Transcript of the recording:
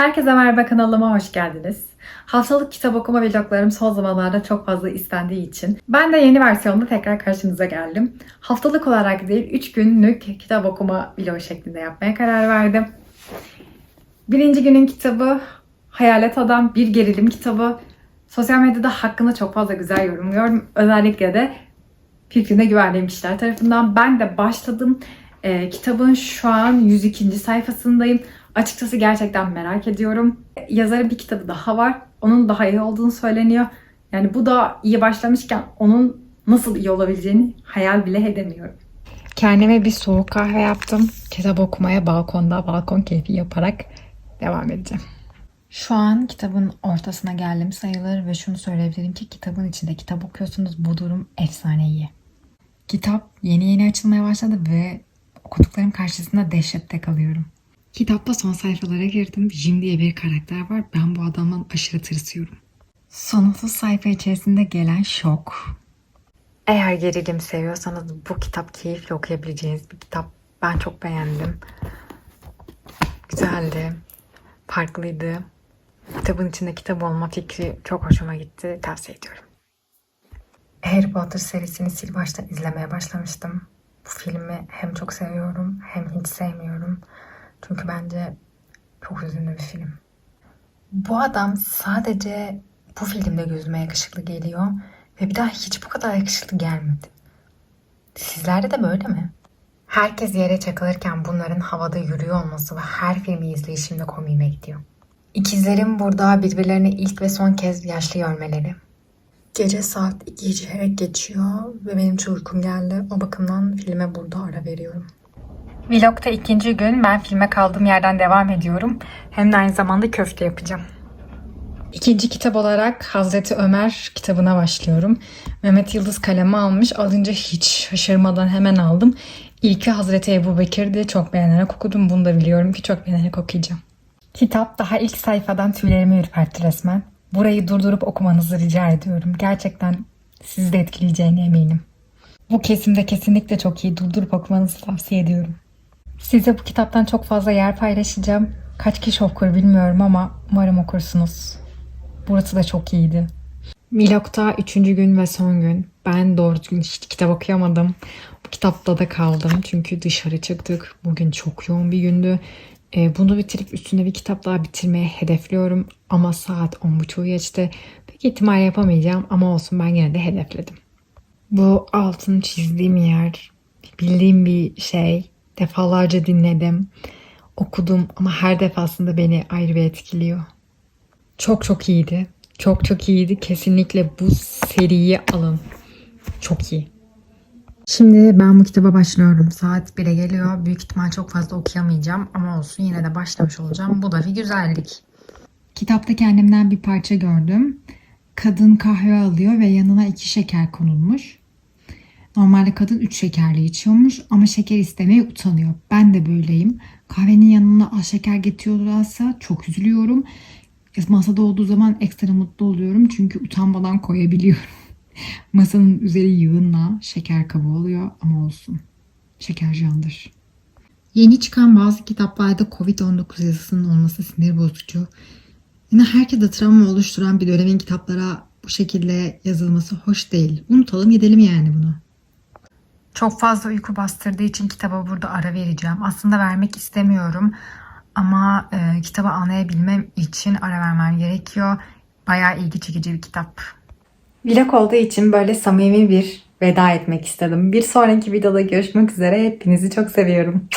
Herkese merhaba kanalıma hoş geldiniz. Haftalık kitap okuma vloglarım son zamanlarda çok fazla istendiği için ben de yeni versiyonda tekrar karşınıza geldim. Haftalık olarak değil 3 günlük kitap okuma vlogu şeklinde yapmaya karar verdim. Birinci günün kitabı Hayalet Adam, bir gerilim kitabı. Sosyal medyada hakkında çok fazla güzel yorum gördüm. Özellikle de fikrine güvendiğim kişiler tarafından. Ben de başladım. Ee, kitabın şu an 102. sayfasındayım. Açıkçası gerçekten merak ediyorum. Yazarın bir kitabı daha var. Onun daha iyi olduğunu söyleniyor. Yani bu da iyi başlamışken onun nasıl iyi olabileceğini hayal bile edemiyorum. Kendime bir soğuk kahve yaptım. Kitap okumaya balkonda balkon keyfi yaparak devam edeceğim. Şu an kitabın ortasına geldim sayılır ve şunu söyleyebilirim ki kitabın içinde kitap okuyorsunuz. Bu durum efsane iyi. Kitap yeni yeni açılmaya başladı ve okuduklarım karşısında dehşette kalıyorum. Kitapta son sayfalara girdim. Jim diye bir karakter var. Ben bu adamdan aşırı tırsıyorum. Son 30 sayfa içerisinde gelen şok. Eğer gerilim seviyorsanız bu kitap keyifle okuyabileceğiniz bir kitap. Ben çok beğendim. Güzeldi. Farklıydı. Kitabın içinde kitap olma fikri çok hoşuma gitti. Tavsiye ediyorum. Harry Potter serisini sil baştan izlemeye başlamıştım. Bu filmi hem çok seviyorum hem hiç sevmiyorum. Çünkü bence çok üzünlü bir film. Bu adam sadece bu filmde gözüme yakışıklı geliyor ve bir daha hiç bu kadar yakışıklı gelmedi. Sizlerde de böyle mi? Herkes yere çakılırken bunların havada yürüyor olması ve her filmi izleyişimde komiğime gidiyor. İkizlerim burada birbirlerini ilk ve son kez yaşlı görmeleri. Gece saat 2'yi çeyrek geçiyor ve benim çok uykum geldi. O bakımdan filme burada ara veriyorum. Vlog'ta ikinci gün ben filme kaldığım yerden devam ediyorum. Hem de aynı zamanda köfte yapacağım. İkinci kitap olarak Hazreti Ömer kitabına başlıyorum. Mehmet Yıldız kalemi almış. Alınca hiç şaşırmadan hemen aldım. İlki Hazreti Ebu Bekir'di. Çok beğenerek okudum. Bunu da biliyorum ki çok beğenerek okuyacağım. Kitap daha ilk sayfadan tüylerimi ürpertti resmen. Burayı durdurup okumanızı rica ediyorum. Gerçekten sizi de etkileyeceğine eminim. Bu kesimde kesinlikle çok iyi. Durdurup okumanızı tavsiye ediyorum. Size bu kitaptan çok fazla yer paylaşacağım. Kaç kişi okur bilmiyorum ama umarım okursunuz. Burası da çok iyiydi. Vlog'ta üçüncü gün ve son gün. Ben doğru düzgün hiç kitap okuyamadım. Bu kitapta da kaldım çünkü dışarı çıktık. Bugün çok yoğun bir gündü. Ee, bunu bitirip üstüne bir kitap daha bitirmeye hedefliyorum. Ama saat 10.30'u geçti. Pek ihtimal yapamayacağım ama olsun ben yine de hedefledim. Bu altını çizdiğim yer, bildiğim bir şey. Defalarca dinledim, okudum ama her defasında beni ayrı bir etkiliyor. Çok çok iyiydi. Çok çok iyiydi. Kesinlikle bu seriyi alın. Çok iyi. Şimdi ben bu kitaba başlıyorum. Saat 1'e geliyor. Büyük ihtimal çok fazla okuyamayacağım ama olsun yine de başlamış olacağım. Bu da bir güzellik. Kitapta kendimden bir parça gördüm. Kadın kahve alıyor ve yanına iki şeker konulmuş. Normalde kadın 3 şekerli içiyormuş ama şeker istemeye utanıyor. Ben de böyleyim. Kahvenin yanına az şeker getiriyorlarsa çok üzülüyorum. Masada olduğu zaman ekstra mutlu oluyorum çünkü utanmadan koyabiliyorum. Masanın üzeri yığınla şeker kabı oluyor ama olsun. Şeker candır. Yeni çıkan bazı kitaplarda Covid-19 yazısının olması sinir bozucu. Yine herkese travma oluşturan bir dönemin kitaplara bu şekilde yazılması hoş değil. Unutalım gidelim yani bunu. Çok fazla uyku bastırdığı için kitaba burada ara vereceğim. Aslında vermek istemiyorum ama e, kitabı anlayabilmem için ara vermem gerekiyor. Bayağı ilgi çekici bir kitap. Vlog olduğu için böyle samimi bir veda etmek istedim. Bir sonraki videoda görüşmek üzere. Hepinizi çok seviyorum.